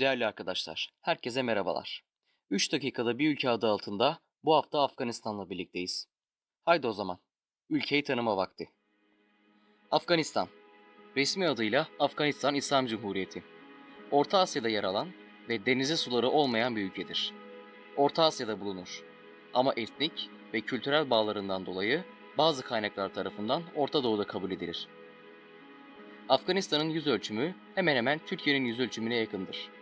Değerli arkadaşlar, herkese merhabalar. 3 dakikada bir ülke adı altında bu hafta Afganistan'la birlikteyiz. Haydi o zaman, ülkeyi tanıma vakti. Afganistan, resmi adıyla Afganistan İslam Cumhuriyeti. Orta Asya'da yer alan ve denize suları olmayan bir ülkedir. Orta Asya'da bulunur. Ama etnik ve kültürel bağlarından dolayı bazı kaynaklar tarafından Orta Doğu'da kabul edilir. Afganistan'ın yüz ölçümü hemen hemen Türkiye'nin yüz ölçümüne yakındır.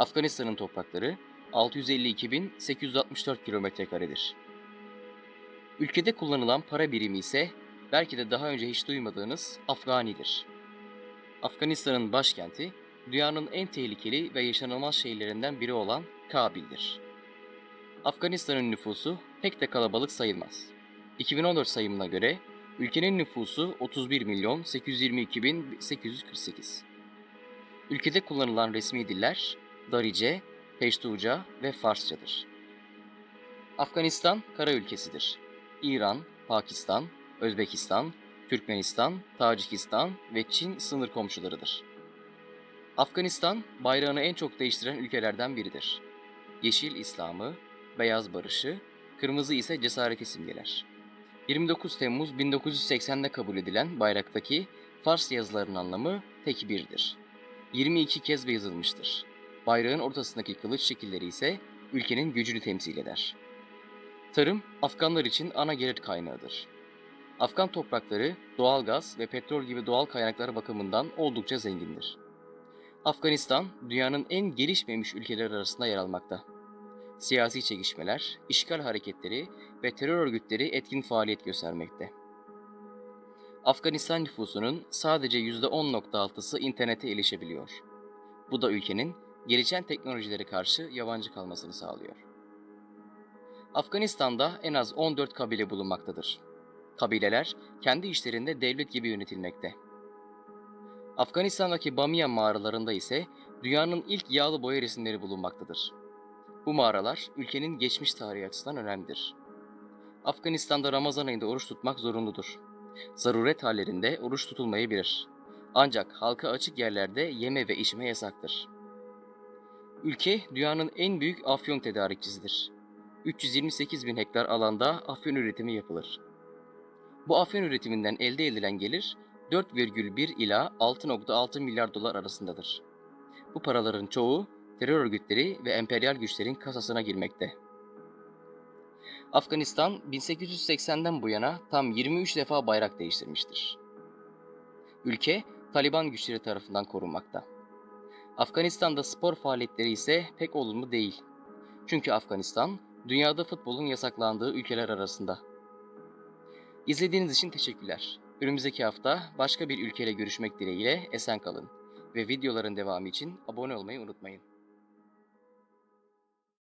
Afganistan'ın toprakları 652.864 kilometre karedir. Ülkede kullanılan para birimi ise belki de daha önce hiç duymadığınız Afganidir. Afganistan'ın başkenti dünyanın en tehlikeli ve yaşanılmaz şehirlerinden biri olan Kabil'dir. Afganistan'ın nüfusu pek de kalabalık sayılmaz. 2014 sayımına göre ülkenin nüfusu 31 milyon 822 bin 848. Ülkede kullanılan resmi diller Darice, Peştuca ve Farsçadır. Afganistan kara ülkesidir. İran, Pakistan, Özbekistan, Türkmenistan, Tacikistan ve Çin sınır komşularıdır. Afganistan bayrağını en çok değiştiren ülkelerden biridir. Yeşil İslam'ı, beyaz barışı, kırmızı ise cesareti simgeler. 29 Temmuz 1980'de kabul edilen bayraktaki Fars yazılarının anlamı tek birdir. 22 kez yazılmıştır. Bayrağın ortasındaki kılıç şekilleri ise ülkenin gücünü temsil eder. Tarım, Afganlar için ana gelir kaynağıdır. Afgan toprakları doğalgaz ve petrol gibi doğal kaynaklar bakımından oldukça zengindir. Afganistan, dünyanın en gelişmemiş ülkeler arasında yer almakta. Siyasi çekişmeler, işgal hareketleri ve terör örgütleri etkin faaliyet göstermekte. Afganistan nüfusunun sadece %10.6'sı internete erişebiliyor. Bu da ülkenin gelişen teknolojilere karşı yabancı kalmasını sağlıyor. Afganistan'da en az 14 kabile bulunmaktadır. Kabileler kendi işlerinde devlet gibi yönetilmekte. Afganistan'daki Bamiyan mağaralarında ise dünyanın ilk yağlı boya resimleri bulunmaktadır. Bu mağaralar ülkenin geçmiş tarihi açısından önemlidir. Afganistan'da Ramazan ayında oruç tutmak zorunludur. Zaruret hallerinde oruç tutulmayabilir. Ancak halka açık yerlerde yeme ve içme yasaktır. Ülke dünyanın en büyük afyon tedarikçisidir. 328 bin hektar alanda afyon üretimi yapılır. Bu afyon üretiminden elde edilen gelir 4,1 ila 6,6 milyar dolar arasındadır. Bu paraların çoğu terör örgütleri ve emperyal güçlerin kasasına girmekte. Afganistan 1880'den bu yana tam 23 defa bayrak değiştirmiştir. Ülke Taliban güçleri tarafından korunmakta. Afganistan'da spor faaliyetleri ise pek olumlu değil. Çünkü Afganistan dünyada futbolun yasaklandığı ülkeler arasında. İzlediğiniz için teşekkürler. Önümüzdeki hafta başka bir ülkeyle görüşmek dileğiyle esen kalın ve videoların devamı için abone olmayı unutmayın.